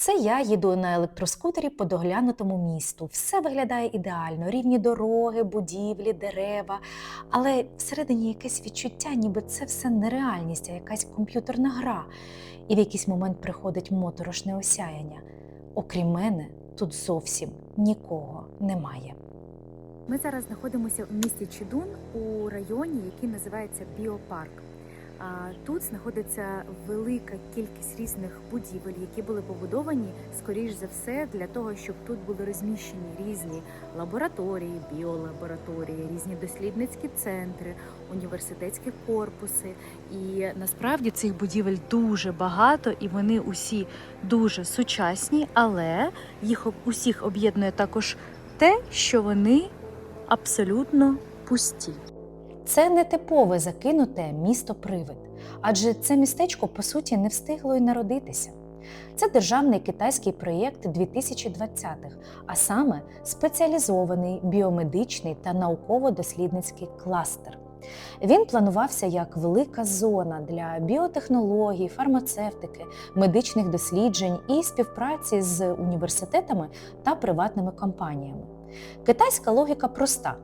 Це я їду на електроскутері по доглянутому місту. Все виглядає ідеально: рівні дороги, будівлі, дерева. Але всередині якесь відчуття, ніби це все не реальність, а якась комп'ютерна гра. І в якийсь момент приходить моторошне осяяння. Окрім мене, тут зовсім нікого немає. Ми зараз знаходимося у місті Чідун у районі, який називається Біопарк. Тут знаходиться велика кількість різних будівель, які були побудовані, скоріш за все, для того, щоб тут були розміщені різні лабораторії, біолабораторії, різні дослідницькі центри, університетські корпуси. І насправді цих будівель дуже багато, і вони усі дуже сучасні, але їх усіх об'єднує також те, що вони абсолютно пусті. Це не типове закинуте місто-привид, адже це містечко, по суті, не встигло й народитися. Це державний китайський проєкт 2020-х, а саме спеціалізований біомедичний та науково-дослідницький кластер. Він планувався як велика зона для біотехнологій, фармацевтики, медичних досліджень і співпраці з університетами та приватними компаніями. Китайська логіка проста: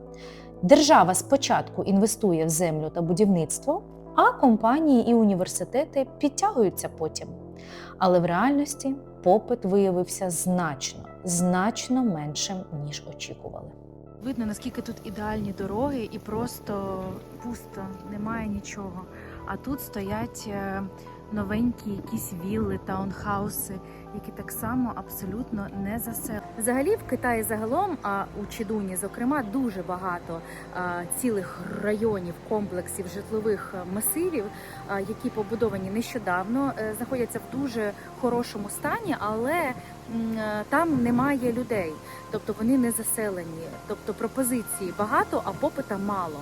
Держава спочатку інвестує в землю та будівництво, а компанії і університети підтягуються потім. Але в реальності попит виявився значно, значно меншим, ніж очікували. Видно, наскільки тут ідеальні дороги, і просто пусто, немає нічого. А тут стоять е, новенькі якісь вілли, таунхауси, які так само абсолютно не заселені. Взагалі в Китаї загалом, а у Чідуні, зокрема, дуже багато а, цілих районів, комплексів житлових е, масивів, а, які побудовані нещодавно, е, знаходяться в дуже хорошому стані, але е, там немає людей тобто вони не заселені. Тобто пропозиції багато, а попита мало.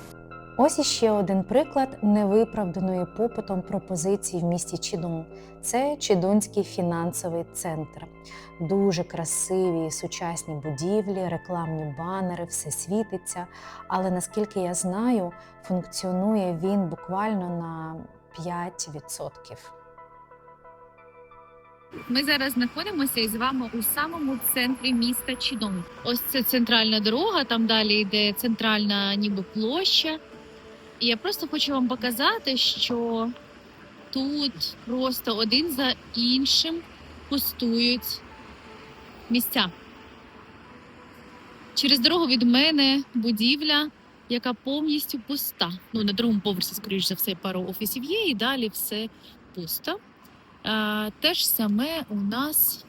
Ось іще один приклад невиправданої попитом пропозицій в місті Чідун. Це Чідунський фінансовий центр. Дуже красиві сучасні будівлі, рекламні банери, все світиться. Але наскільки я знаю, функціонує він буквально на 5%. Ми зараз знаходимося із вами у самому центрі міста Чідон. Ось це центральна дорога, там далі йде центральна ніби площа. І я просто хочу вам показати, що тут просто один за іншим пустують місця. Через дорогу від мене будівля, яка повністю пуста. Ну, на другому поверсі, скоріш за все, пару офісів є, і далі все пусто. Те ж саме у нас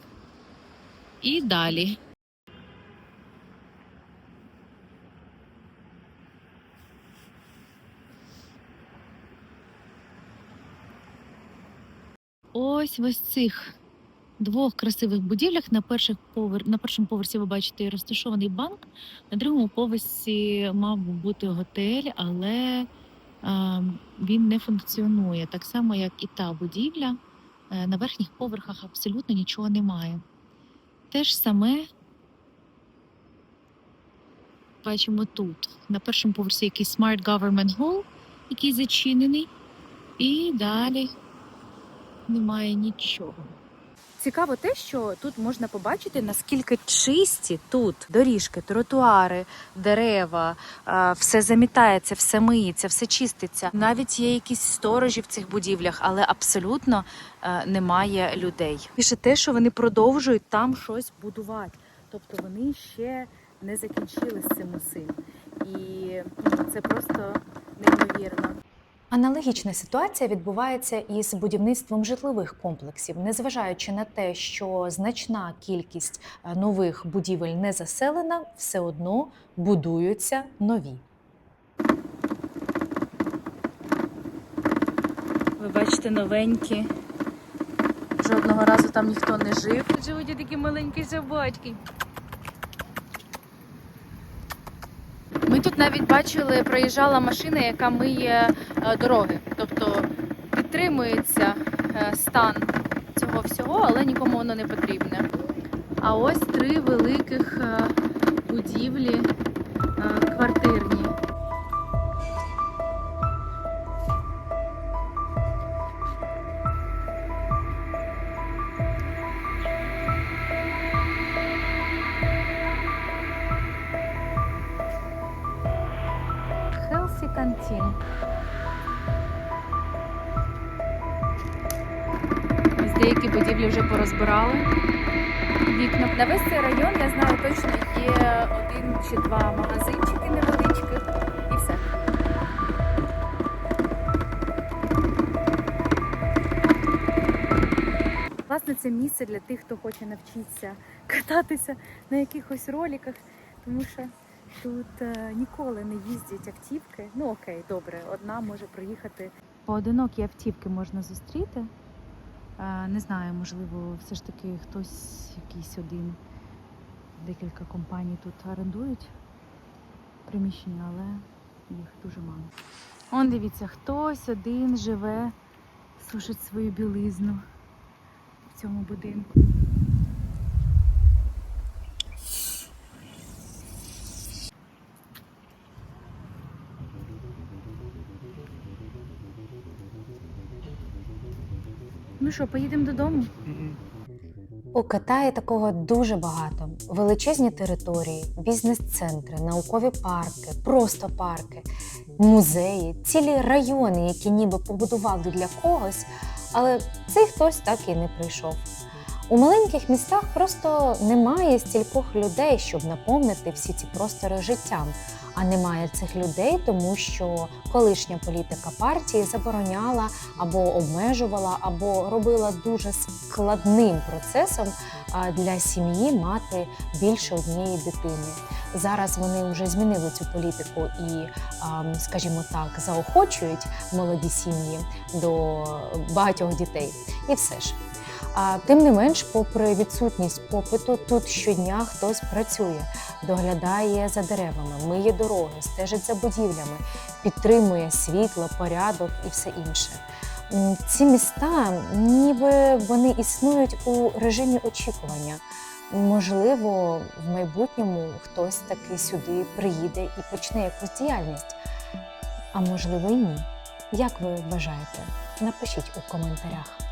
і далі. Ось в ось цих двох красивих будівлях на, перших повер... на першому поверсі ви бачите розташований банк, на другому поверсі мав бути готель, але а, він не функціонує. Так само, як і та будівля. Е, На верхніх поверхах абсолютно нічого немає. Те ж саме бачимо тут. На першому поверсі якийсь Smart Government Hall, який зачинений, і далі немає нічого. Цікаво те, що тут можна побачити, наскільки чисті тут доріжки, тротуари, дерева, все замітається, все миється, все чиститься. Навіть є якісь сторожі в цих будівлях, але абсолютно е, немає людей. Пише те, що вони продовжують там щось будувати. Тобто вони ще не закінчили з цим усім. І ну, це просто неймовірно. Аналогічна ситуація відбувається із будівництвом житлових комплексів, незважаючи на те, що значна кількість е, нових будівель не заселена, все одно будуються нові. Ви бачите новенькі. Жодного разу там ніхто не жив. Тут живуть такі маленькі собачки. Ми тут навіть бачили, проїжджала машина, яка миє е, дороги. Тобто підтримується е, стан цього всього, але нікому воно не потрібне. А ось три великих е, будівлі квартирні. Стін. Ось деякі будівлі вже порозбирали. Вікна. На весь цей район я знаю точно є один чи два магазинчики невеличких і все. Власне, це місце для тих, хто хоче навчитися кататися на якихось роліках, тому що тут е, ніколи не їздять автівки. Ну окей, добре, одна може проїхати. Поодинокі автівки можна зустріти. Е, Не знаю, можливо, все ж таки хтось, якийсь один, декілька компаній тут орендують приміщення, але їх дуже мало. Он дивіться, хтось один живе, сушить свою білизну в цьому будинку. Ну що, поїдемо додому? У Китаї такого дуже багато: величезні території, бізнес-центри, наукові парки, просто парки, музеї, цілі райони, які ніби побудували для когось, але цей хтось так і не прийшов. У маленьких містах просто немає стількох людей, щоб наповнити всі ці простори життям. А немає цих людей, тому що колишня політика партії забороняла або обмежувала, або робила дуже складним процесом для сім'ї мати більше однієї дитини. Зараз вони вже змінили цю політику і, скажімо так, заохочують молоді сім'ї до багатьох дітей. І все ж. А тим не менш, попри відсутність попиту, тут щодня хтось працює, доглядає за деревами, миє дороги, стежить за будівлями, підтримує світло, порядок і все інше. Ці міста, ніби вони існують у режимі очікування. Можливо, в майбутньому хтось таки сюди приїде і почне якусь діяльність. А можливо, і ні. Як ви вважаєте? Напишіть у коментарях.